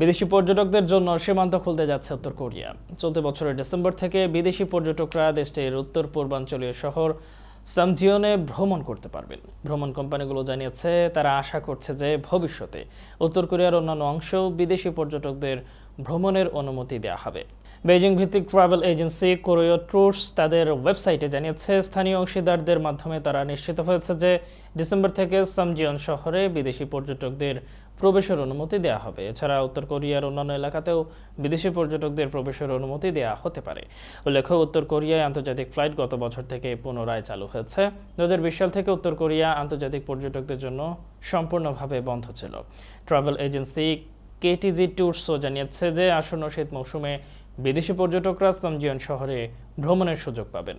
বিদেশি পর্যটকদের জন্য সীমান্ত খুলতে যাচ্ছে উত্তর কোরিয়া। চলতি বছরের ডিসেম্বর থেকে বিদেশি পর্যটকরা দেশটির উত্তর পূর্বাঞ্চলীয় শহর সামজিওনে ভ্রমণ করতে পারবেন। ভ্রমণ কোম্পানিগুলো জানিয়েছে, তারা আশা করছে যে ভবিষ্যতে উত্তর কোরিয়ার অন্যান্য অংশেও বিদেশি পর্যটকদের ভ্রমণের অনুমতি দেওয়া হবে। বেইজিং ভিত্তিক ট্রাভেল এজেন্সি কোরিয় ট্যুরস তাদের ওয়েবসাইটে জানিয়েছে, স্থানীয় অংশীদারদের মাধ্যমে তারা নিশ্চিত হয়েছে যে ডিসেম্বর থেকে সামজিয়ন শহরে বিদেশি পর্যটকদের প্রবেশের অনুমতি দেওয়া হবে। এছাড়া উত্তর কোরিয়ার অন্যান্য এলাকাতেও বিদেশি পর্যটকদের প্রবেশের অনুমতি দেওয়া হতে পারে। উল্লেখ্য, উত্তর কোরিয়ায় আন্তর্জাতিক ফ্লাইট গত বছর থেকে পুনরায় চালু হয়েছে। দু সাল থেকে উত্তর কোরিয়া আন্তর্জাতিক পর্যটকদের জন্য সম্পূর্ণভাবে বন্ধ ছিল। ট্রাভেল এজেন্সি কেটিজি ট্যুরসও জানিয়েছে যে আসন্ন শীত মৌসুমে বিদেশি পর্যটকরা সামজিয়ন শহরে ভ্রমণের সুযোগ পাবেন।